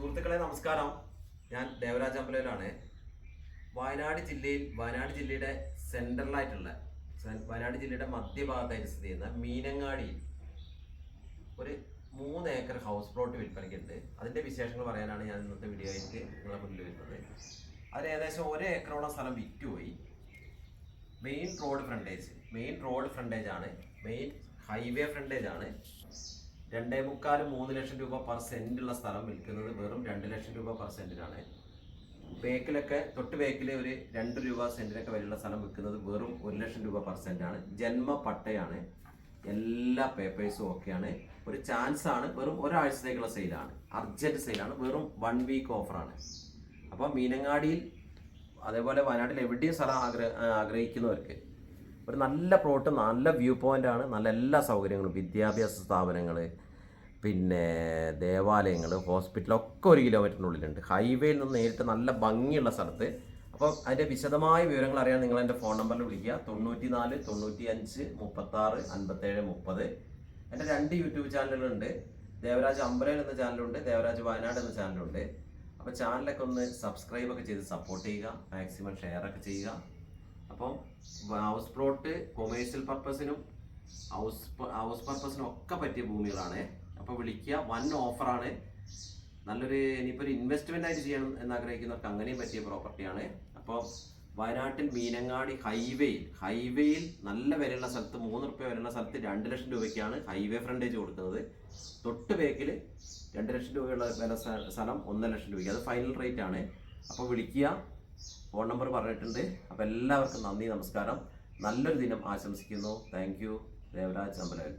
സുഹൃത്തുക്കളെ നമസ്കാരം. ഞാൻ ദേവരാജ് അമ്പലയിലാണ് വയനാട് ജില്ലയിൽ വയനാട് ജില്ലയുടെ സെൻട്രലായിട്ടുള്ള വയനാട് ജില്ലയുടെ മധ്യഭാഗത്തായിട്ട് സ്ഥിതി ചെയ്യുന്ന മീനങ്ങാടിയിൽ ഒരു മൂന്ന് ഏക്കർ ഹൗസ് പ്ലോട്ട് വിൽപ്പനയ്ക്കുണ്ട്. അതിന്റെ വിശേഷങ്ങൾ പറയാനാണ് ഞാൻ ഇന്നത്തെ വീഡിയോ ആയിട്ട് നിങ്ങളെ മുന്നിൽ വരുന്നത്. അതിൽ ഏകദേശം ഒരു ഏക്കറോളം സ്ഥലം വിറ്റുപോയി. Main road frontage main road frontage ആണ് മെയിൻ ഹൈവേ ഫ്രണ്ടേജ് ആണ്. രണ്ടേ മുക്കാൽ മൂന്ന് ലക്ഷം രൂപ പെർ സെന്റുള്ള സ്ഥലം വിൽക്കുന്നത് വെറും രണ്ട് ലക്ഷം രൂപ പെർ സെന്റിനാണ് ബേക്കിലൊക്കെ തൊട്ട് ബേക്കിൽ ഒരു രണ്ട് രൂപ സെന്റിനൊക്കെ വരെയുള്ള സ്ഥലം വിൽക്കുന്നത് വെറും ഒരു ലക്ഷം രൂപ പെർ സെന്റാണ് ജന്മ പട്ടയാണ്. എല്ലാ പേപ്പേഴ്സും ഒക്കെയാണ് ഒരു ചാൻസ് ആണ്. വെറും ഒരാഴ്ചത്തേക്കുള്ള സെയിലാണ് അർജന്റ് സെയിലാണ് വെറും വൺ വീക്ക് ഓഫറാണ് അപ്പോൾ മീനങ്ങാടിയിൽ അതേപോലെ വയനാട്ടിൽ എവിടെയും സ്ഥലം ആഗ്രഹ ആഗ്രഹിക്കുന്നവർക്ക് ഒരു നല്ല പ്ലോട്ട് നല്ല വ്യൂ പോയിന്റ് ആണ് നല്ല എല്ലാ സൗകര്യങ്ങളും വിദ്യാഭ്യാസ സ്ഥാപനങ്ങൾ പിന്നെ ദേവാലയങ്ങൾ ഹോസ്പിറ്റലൊക്കെ ഒരു കിലോമീറ്ററിനുള്ളിലുണ്ട് ഹൈവേയിൽ നിന്ന് നേരിട്ട് നല്ല ഭംഗിയുള്ള സ്ഥലത്ത്. അപ്പോൾ അതിന്റെ വിശദമായ വിവരങ്ങൾ അറിയാൻ നിങ്ങൾ എന്റെ ഫോൺ നമ്പറിൽ വിളിക്കുക. തൊണ്ണൂറ്റി നാല് തൊണ്ണൂറ്റി അഞ്ച് മുപ്പത്താറ് അൻപത്തേഴ് മുപ്പത്. എന്റെ രണ്ട് യൂട്യൂബ് ചാനലുകളുണ്ട്. ദേവരാജ് അമ്പലം എന്ന ചാനലുണ്ട് ദേവരാജ് വയനാട് എന്ന ചാനലുണ്ട്. അപ്പോൾ ചാനലൊക്കെ ഒന്ന് സബ്സ്ക്രൈബ് ഒക്കെ ചെയ്ത് സപ്പോർട്ട് ചെയ്യുക മാക്സിമം ഷെയർ ഒക്കെ ചെയ്യുക. അപ്പം ഹൗസ് പ്ലോട്ട് കൊമേഴ്സ്യൽ പർപ്പസിനും ഹൗസ് ഹൗസ് പർപ്പസിനും ഒക്കെ പറ്റിയ ഭൂമികളാണ്. അപ്പോൾ വിളിക്കുക. വൺ ഓഫറാണ് നല്ലൊരു ഇനിയിപ്പോൾ ഒരു ഇൻവെസ്റ്റ്മെന്റ് ആയിട്ട് ചെയ്യണം എന്നാഗ്രഹിക്കുന്നവർക്ക് അങ്ങനെയും പറ്റിയ പ്രോപ്പർട്ടിയാണ് അപ്പോൾ വയനാട്ടിൽ മീനങ്ങാടി ഹൈവേയിൽ ഹൈവേയിൽ നല്ല വിലയുള്ള സ്ഥലത്ത് മൂന്ന് റുപ്യ വിലയുള്ള സ്ഥലത്ത് രണ്ട് ലക്ഷം രൂപയ്ക്കാണ് ഹൈവേ ഫ്രണ്ടേജ് കൊടുക്കുന്നത്. തൊട്ട് ബേക്കിൽ രണ്ട് ലക്ഷം രൂപയുള്ള വില സ്ഥ- സ്ഥലം ഒന്നര ലക്ഷം രൂപയ്ക്ക്. അത് ഫൈനൽ റേറ്റ് ആണ്. അപ്പോൾ വിളിക്കുക. ഫോൺ നമ്പർ പറഞ്ഞിട്ടുണ്ട്. അപ്പോൾ എല്ലാവർക്കും നന്ദി നമസ്കാരം. നല്ലൊരു ദിനം ആശംസിക്കുന്നു. Thank you. ദേവരാജ് അമ്പലവൻ.